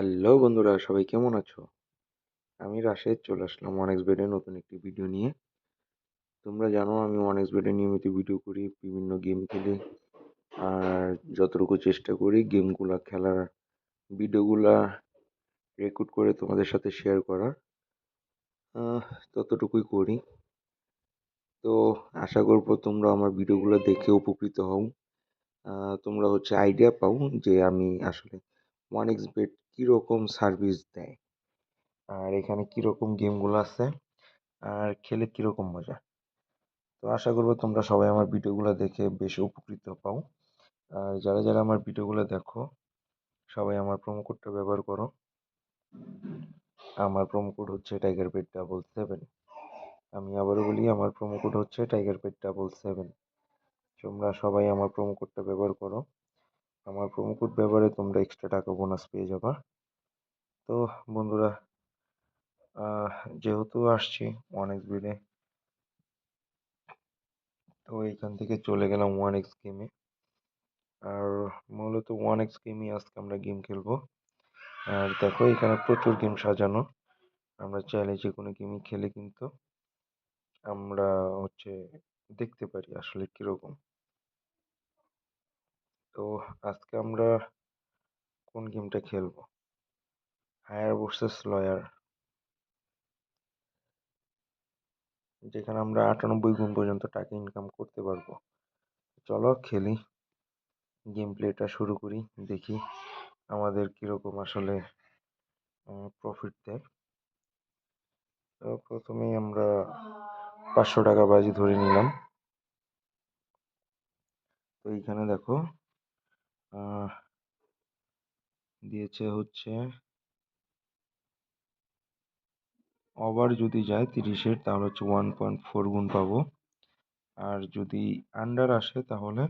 Hello বন্ধুরা, সবাই কেমন আছো? আমি রাশেদ, চলে আসলাম ওয়ান এক্স বেডের নতুন একটি ভিডিও নিয়ে। তোমরা জানো আমি ওয়ান এক্স বেডে নিয়মিত ভিডিও করি, বিভিন্ন গেম খেলি। আর যতটুকু চেষ্টা করি গেমগুলো খেলার ভিডিওগুলা রেকর্ড করে তোমাদের সাথে শেয়ার করার। ততটুকুই করি। তো আশা করব তোমরা আমার ভিডিওগুলো দেখে উপকৃত হও। তোমরা হচ্ছে আইডিয়া পাও যে আমি আসলে ওয়ান এক্স বেট কীরকম সার্ভিস দেয়? আর এখানে কীরকম গেমগুলো আছে? আর খেলে কীরকম মজা? তো আশা করব তোমরা সবাই আমার ভিডিওগুলো দেখে বেশ উপকৃত পাও। আর যারা যারা আমার ভিডিওগুলো দেখো, সবাই আমার প্রোমো কোডটা ব্যবহার করো। আমার প্রোমো কোড হচ্ছে টাইগার পেট ডাবল সেভেন আমি আবারও বলি, আমার প্রোমো কোড হচ্ছে টাইগার পেট ডাবল সেভেন তোমরা সবাই আমার প্রোমো কোডটা ব্যবহার করো। আমার প্রোমো কোড ব্যবহারে তোমরা এক্সট্রা টাকা বোনাস পেয়ে যাবা। তো বন্ধুরা যেহেতু আসছি ওয়ান এক্স বিডে তো এখান থেকে চলে গেলাম ওয়ান এক্স গেমে আর মূলত ওয়ান এক্স গেমই আজকে আমরা গেম খেলব। আর দেখো, এখানে প্রচুর গেম সাজানো। আমরা চাইলে যে কোনো গেমই খেলে কিন্তু আমরা হচ্ছে দেখতে পারি আসলে কীরকম। তো আজকে আমরা কোন গেমটা খেলব? Higher versus lower. যেখানে আমরা আটানব্বই গুণ পর্যন্ত টাকা ইনকাম করতে পারব। চলো খেলি। গেম প্লেটা শুরু করি, দেখি আমাদের কীরকম আসলে প্রফিট দেয়। তো প্রথমেই আমরা পাঁচশো টাকা বাজি ধরে নিলাম। তো এইখানে দেখো দিয়েছে হচ্ছে ওভার যদি যায় তিরিশের তাহলে হচ্ছে ওয়ান পয়েন্ট ফোর গুণ পাবো। আর যদি আন্ডার আসে তাহলে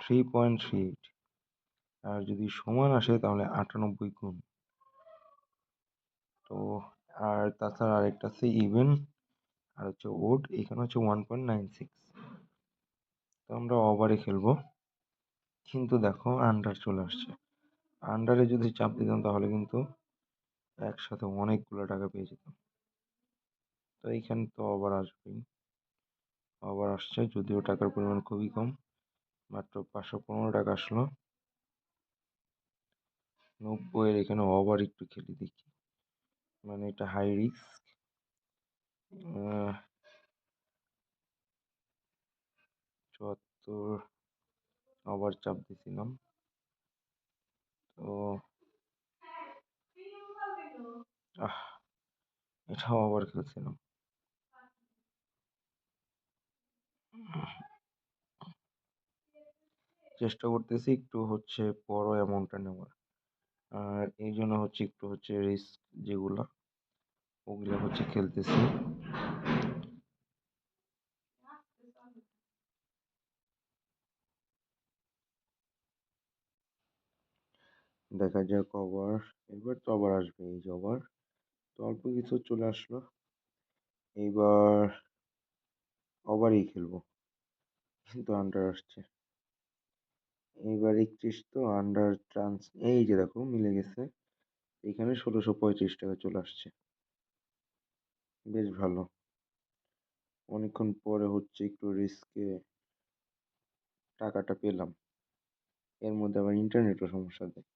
থ্রি পয়েন্ট থ্রি এইট আর যদি সমান আসে তাহলে আটানব্বই গুণ। তো আর তাছাড়া আরেকটা আছে ইভেন আর হচ্ছে ওড এখানে হচ্ছে ওয়ান পয়েন্ট নাইন সিক্স তো আমরা ওভারে খেলব। কিন্তু দেখো আন্ডার চলে আসছে। আন্ডারে যদি চাপ দিতাম তাহলে কিন্তু একসাথে অনেকগুলো টাকা পেয়ে যেতাম। তো এইখানে তো আবার আসবেই। আবার আসছে, যদিও টাকার পরিমাণ খুবই কম, মাত্র পাঁচশো পনেরো টাকা আসলো। নব্বইয়ের এখানে ওভার একটু খেলি দেখি। মানে এটা হাই রিস্ক চুয়াত্তর আবার চাপ দিছিলাম। তো আহ, এটাও আবার খেলছিলাম। চেষ্টা করতেছি একটু হচ্ছে বড় অ্যামাউন্টটা নেওয়ার। আর এই জন্য হচ্ছে একটু হচ্ছে রিস্ক যেগুলো, ওগুলো হচ্ছে খেলতেছি। দেখা যাক ওভার এবার তো আবার আসবে এই যে ওভার তো অল্প কিছু চলে আসলো। এইবার ওভারই খেলব। কিন্তু আন্ডার আসছে। এইবার একত্রিশ তো আন্ডার ট্রান্স এই যে দেখো মিলে গেছে। এখানে ষোলোশো পঁয়ত্রিশ টাকা চলে আসছে। বেশ ভালো। অনেকক্ষণ পরে হচ্ছে একটু রিস্কে টাকাটা পেলাম। এর মধ্যে আবার ইন্টারনেটও সমস্যা দেয়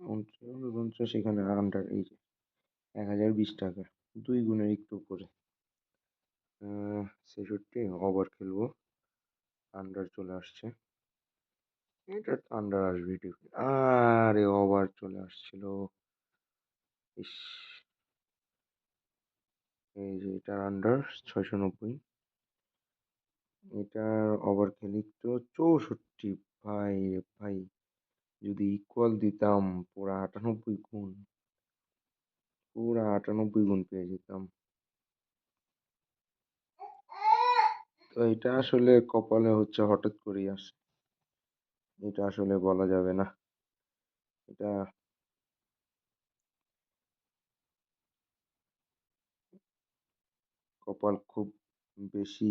উনচল্লিশ, এখানে আন্ডার এই যে এক হাজার বিশ টাকা, দুই গুণের একটু উপরে। ছেষট্টি ওভার খেলব আন্ডার চলে আসছে। এটা আন্ডার আসবে আরে ওভার চলে আসছিল। ইস। এই যে এটা আন্ডার ছয়শো নব্বই। এটার ওভার খেলি তো চৌষট্টি। ভাই ভাই। যদি ইকুয়াল দিতাম পুরা আটানব্বই গুণ, পুরা আটানব্বই গুণ পেয়ে যেতাম। তো এটা আসলে কপালে হচ্ছে হঠাৎ করেই আসে। এটা আসলে বলা যাবে না। এটা কপাল খুব বেশি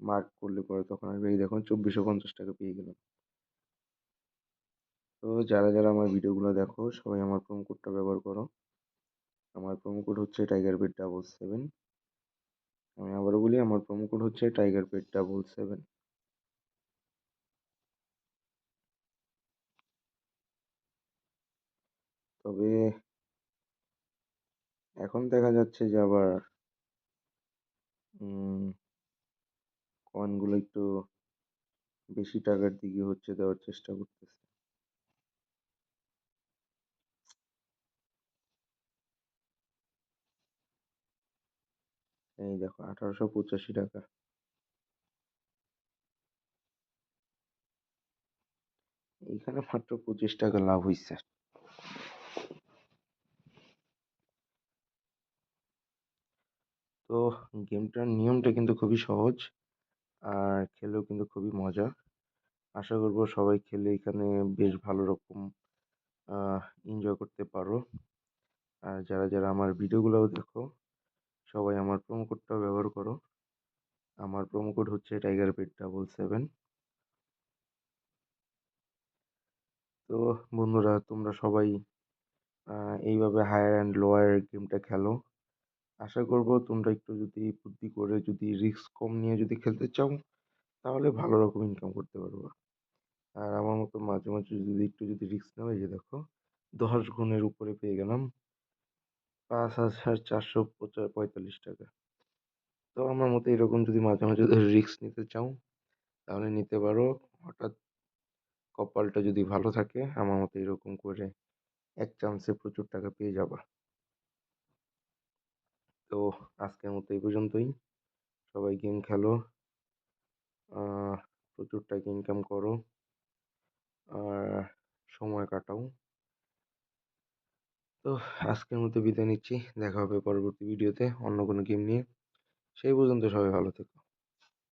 মার্ক করলে পরে তখন আসবে। এই দেখুন, চব্বিশশো পঞ্চাশ টাকা পেয়ে গেলাম। তো যারা যারা আমার ভিডিওগুলো দেখো, সবাই আমার প্রোমো কোডটা ব্যবহার করো। আমার প্রোমো কোড হচ্ছে টাইগার পেট ডাবল সেভেন আমি আবারও বলি, আমার প্রোমো কোড হচ্ছে টাইগার পেট ডাবল সেভেন তবে এখন দেখা যাচ্ছে যে আবার কয়েনগুলো একটু বেশি টাকার দিকে হচ্ছে দেওয়ার চেষ্টা করতেছে। এই দেখো, আঠারোশো পঁচাশি টাকা। এইখানে মাত্র পঁচিশ টাকা লাভ হইছে। তো গেমটার নিয়মটা কিন্তু খুবই সহজ আর খেলেও কিন্তু খুবই মজা। আশা করব সবাই খেলে এখানে বেশ ভালো রকম এনজয় করতে পারো। আর যারা যারা আমার ভিডিওগুলোও দেখো সবাই আমার প্রোমো কোডটাও ব্যবহার করো। আমার প্রোমো কোড হচ্ছে টাইগার পেট ডাবল সেভেন তো বন্ধুরা, তোমরা সবাই এইভাবে হায়ার অ্যান্ড লোয়ার গেমটা খেলো। আশা করব তোমরা একটু যদি বুদ্ধি করে, যদি রিস্ক কম নিয়ে যদি খেলতে চাও, তাহলে ভালো রকম ইনকাম করতে পারবা। আর আমার মতো মাঝে মাঝে যদি একটু যদি রিস্ক নাও এই যে দেখো, দশ গুণের উপরে পেয়ে গেলাম। পাঁচ হাজার চারশো পঁয়তাল্লিশ টাকা। তো আমার মতে এরকম যদি মাঝে মাঝে রিস্ক নিতে চাও, তাহলে নিতে পারো। হঠাৎ কপালটা যদি ভালো থাকে, আমার মতে এরকম করে এক চান্সে প্রচুর টাকা পেয়ে যাবা। তো আজকের মতো এই পর্যন্তই। সবাই গেম খেলো। প্রচুর টাকা ইনকাম করো। আর সময় কাটাও। তো আজকের মতো বিদায় নিচ্ছি। দেখা হবে পরবর্তী ভিডিওতে অন্য কোনো গেম নিয়ে। সেই পর্যন্ত সবাই ভালো থেকো।